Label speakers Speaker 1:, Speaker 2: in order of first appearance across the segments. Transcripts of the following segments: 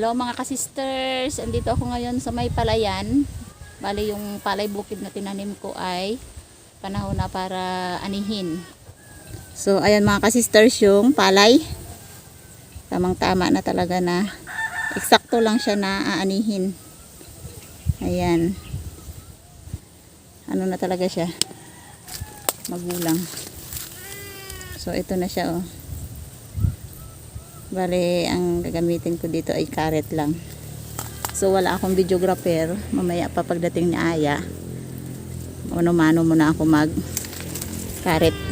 Speaker 1: Hello mga kasisters, andito ako ngayon sa may palayan. Bali yung palay bukid na tinanim ko ay panahon na para anihin. So ayan mga kasisters yung palay. Tamang tama na talaga na eksakto lang siya na aanihin. Ayan. Ano na talaga siya? Magulang. So ito na siya oh. Bale, ang gagamitin ko dito ay karet lang. So, wala akong videographer. Mamaya pa pagdating ni Aya, mano-mano muna ako mag karet.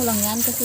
Speaker 1: Mo lang yan kasi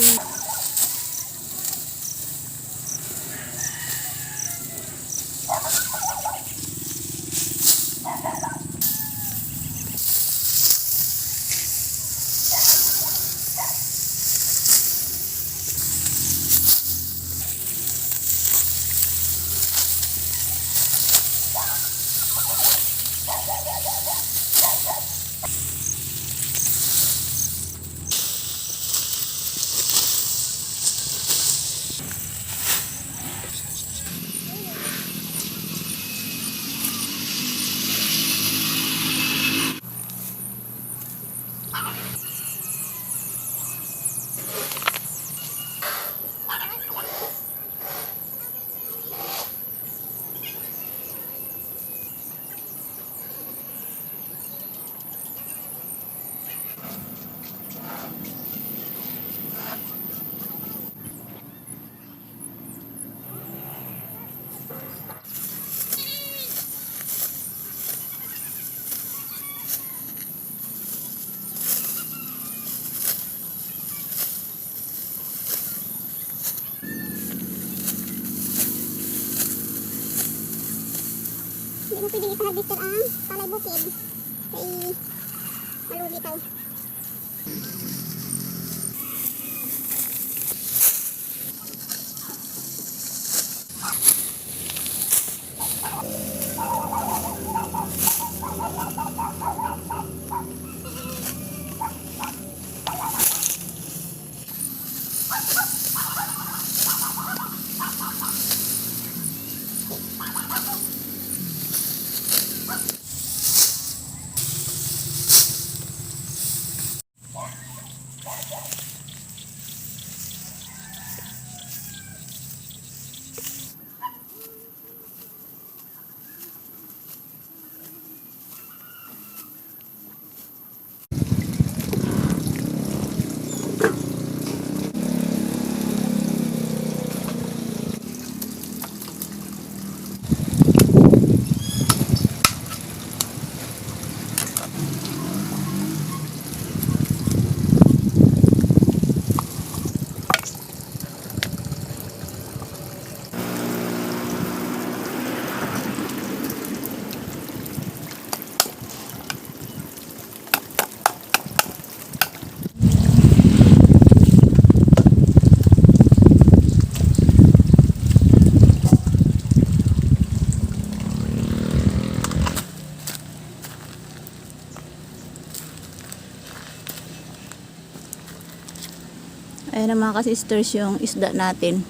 Speaker 2: Hindi mo pwedeng ipaharvester ang palay bukid. Kay malulitaw.
Speaker 1: Ayan na mga kasisters yung isda natin.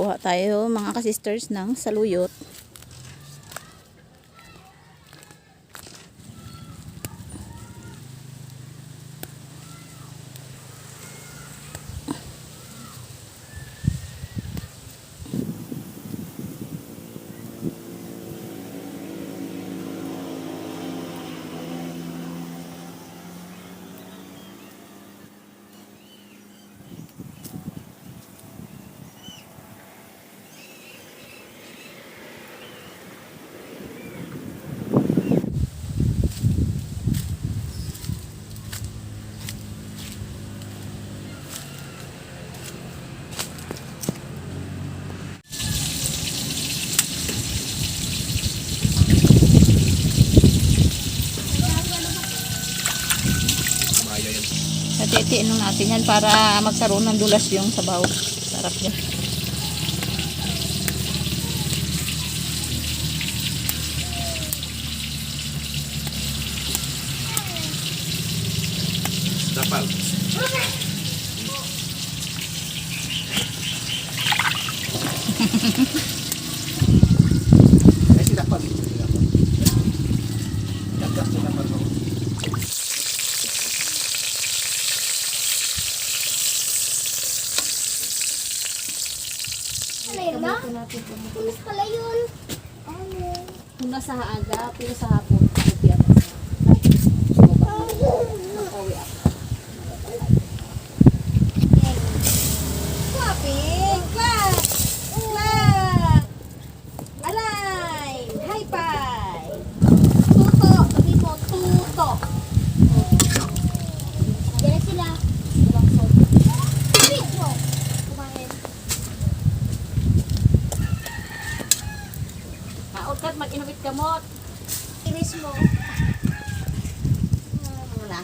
Speaker 1: Kuha tayo mga kasisters ng saluyot. Natitiin lang natin yan para magkaroon ng dulas yung sabaw. Sarap yan.
Speaker 3: Tapal. Ay, si Tapal. Gagak si Tapal.
Speaker 2: Ano yun ba? Tumis pala yun. Ano?
Speaker 1: Una sa aga, pero sa hapon.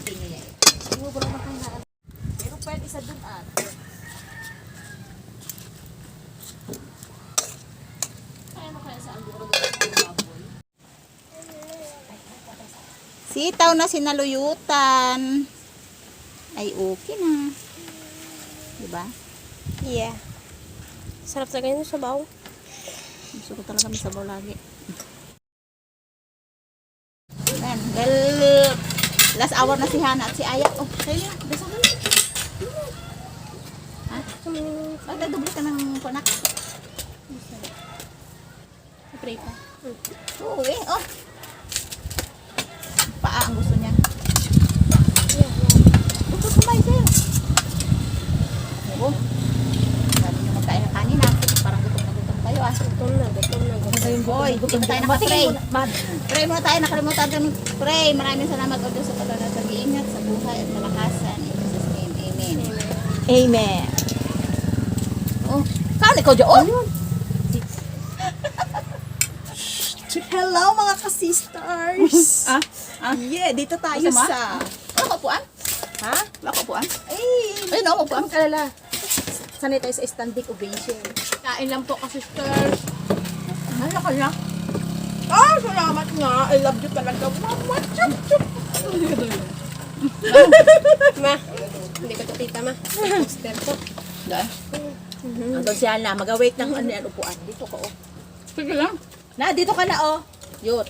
Speaker 4: Nila eh.
Speaker 2: Sumubro na.
Speaker 1: Pero pwede isa dun at. Kaya mo kaya sa baboy. Sitaw na sinaluyutan. Ay, okay na. Diba?
Speaker 4: Yeah. Sarap sa ganyan sa baw.
Speaker 1: Gusto ko talaga may sabaw lagi. Ayan, dahil last hour na si Hana at si Aya. Oh, sa'yo na. Basta mo na. Ha? Ba't nagdubli ka ng kunak? Pray ka. Oo eh, oh. Paa ang gusto niya. Gusto kumain sa'yo. Oo. Sabi niyo magkain ng kanin ha. Parang gutom na gutom kayo ah.
Speaker 4: Gutom na, gutom na, gutom na.
Speaker 1: Boy, gutom tayo nakapray. Pray muna tayo, nakalimutan tayo pray. Maraming salamat o Diyos sa patuloy na pag-iingat sa buhay at kalakasan. In Jesus name, Amen.
Speaker 4: Amen.
Speaker 1: Oh, saan ikaw dyan?
Speaker 4: Hello mga ka-sisters!
Speaker 1: Ah, ah.
Speaker 4: Yeah, dito tayo
Speaker 1: Masama?
Speaker 4: sa...
Speaker 1: Wala ko puan?
Speaker 4: Ha?
Speaker 1: Wala ko puan?
Speaker 4: Ay!
Speaker 1: Ay, no, puan.
Speaker 4: Huwag kalala. Sanay tayo sa standing ovation.
Speaker 1: Kain lang po ka-sisters. Ano ka lang?
Speaker 4: Ah, salamat nga. I love you talaga. Mama, chup, chup. ma, hindi ko to tita ma. Poster ko.
Speaker 1: Dahil.
Speaker 4: Andun siya na. Mag-await ng ano yan, upuan. Dito ko, oh.
Speaker 1: Sige lang.
Speaker 4: Na, dito ka na, oh. Yut.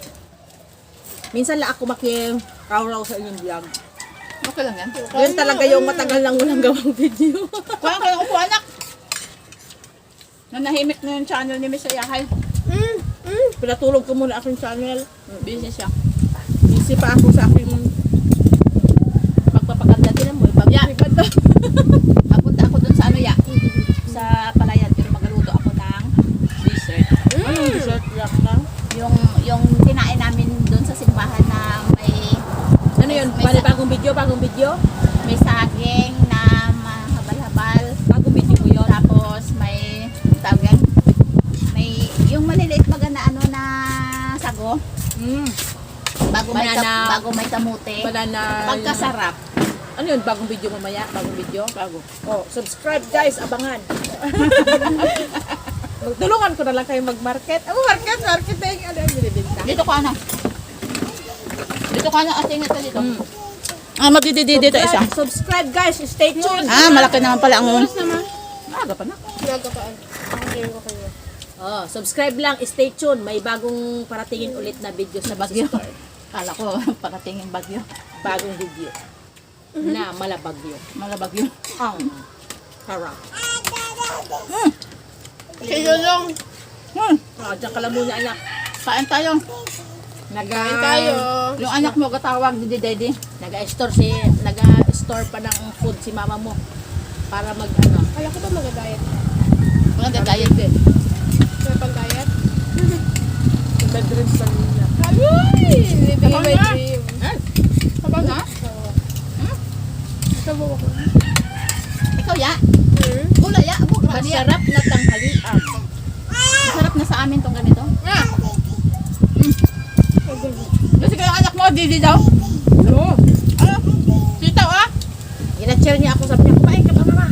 Speaker 4: Minsan lang ako making raw-raw sa inyong vlog.
Speaker 1: Okay lang yan.
Speaker 4: Yun talaga yung matagal lang walang gawang video.
Speaker 1: Kuha ka lang upo, anak. Nanahimik na yung channel ni Miss Ayahay.
Speaker 4: mm, mm. Pinatulog ko muna aking channel.
Speaker 1: Busy siya.
Speaker 4: Busy pa ako sa aking
Speaker 1: Magpapaganda din mo. Pag ya. Papunta ako dun sa ano ya. Sa palayan. Pero magluto ako ng dessert.
Speaker 4: Anong dessert lang lang?
Speaker 1: Yung, yung tinain namin dun sa simbahan na may
Speaker 4: Ano yun?
Speaker 1: may
Speaker 4: may bagong video,
Speaker 1: may saging na mahabal-habal.
Speaker 4: Bagong video mo yun.
Speaker 1: Tapos may tawag yan? May yung maliliit baga na ano na sago.
Speaker 4: Mm.
Speaker 1: Bago may
Speaker 4: Banana.
Speaker 1: bago may kamote.
Speaker 4: Banana.
Speaker 1: Pagkasarap.
Speaker 4: Ano yun? Bagong video mamaya? Bagong video? Bago. Oh, subscribe guys. Abangan. Magtulungan ko na lang kayo mag-market. Ako market, marketing. Ano yung binibinta?
Speaker 1: Dito ka na. Dito ka na ating ito dito.
Speaker 4: Mm.
Speaker 1: Ah, magdididi dito isa.
Speaker 4: Subscribe, guys. Stay tuned.
Speaker 1: Ah, malaki naman pala ang
Speaker 4: Maaga pa na.
Speaker 2: Ko kayo.
Speaker 4: Oh, subscribe lang. Stay tuned. May bagong paratingin ulit na video sa
Speaker 1: bagyo. Kala ko parating yung bagyo.
Speaker 4: Bagong video. Na malabagyo.
Speaker 1: Malabagyo.
Speaker 4: Ang harap.
Speaker 2: Kayo lang.
Speaker 1: Hmm,
Speaker 4: Oh, diyan ka lang muna anak.
Speaker 1: kain tayo.
Speaker 2: Kain tayo.
Speaker 1: Yung anak mo gatawag di daddy.
Speaker 4: Naga-store si, naga-store pa ng food si mama mo. Para mag, ano.
Speaker 2: Kala ko ba mag-diet?
Speaker 1: Wala ka diet din.
Speaker 2: May pang-diet?
Speaker 4: Bedroom sa niya.
Speaker 2: Ay! Living
Speaker 1: Sabang
Speaker 2: my dream.
Speaker 1: Sabang na? Ikaw ya.
Speaker 2: Hmm?
Speaker 1: Gula grabe ya.
Speaker 4: Masarap na tanghalian.
Speaker 1: Masarap na sa amin tong ganito. Kasi mo, didi daw.
Speaker 4: Ano?
Speaker 1: Sitaw ah.
Speaker 4: Gina-cheer niya ako. Sabi niya, kumain ka pa mama.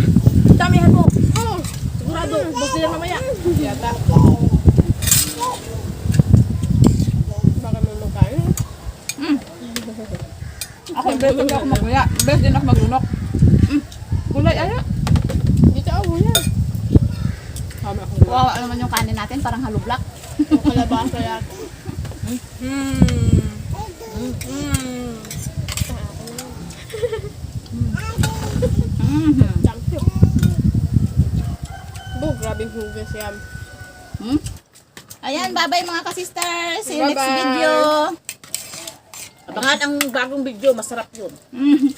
Speaker 4: Damihan mo. Oh, sigurado. Ubus nila mamaya.
Speaker 2: Yata. Baka may magkain.
Speaker 1: Ako, best din ako magluya. Best din ako maglunok. Mm. Gulay, ano?
Speaker 2: Dito ako yan.
Speaker 1: Wow, ano naman yung kanin natin? Parang halublak.
Speaker 2: Kalabasa yata.
Speaker 4: Hmm.
Speaker 2: Champion. Bu, grabing hugas yan.
Speaker 1: Hmm? Ayan, bye-bye mga ka-sisters. See you next
Speaker 2: Bye-bye.
Speaker 1: video.
Speaker 4: Abangan ang bagong video. Masarap yun.
Speaker 1: Mhm.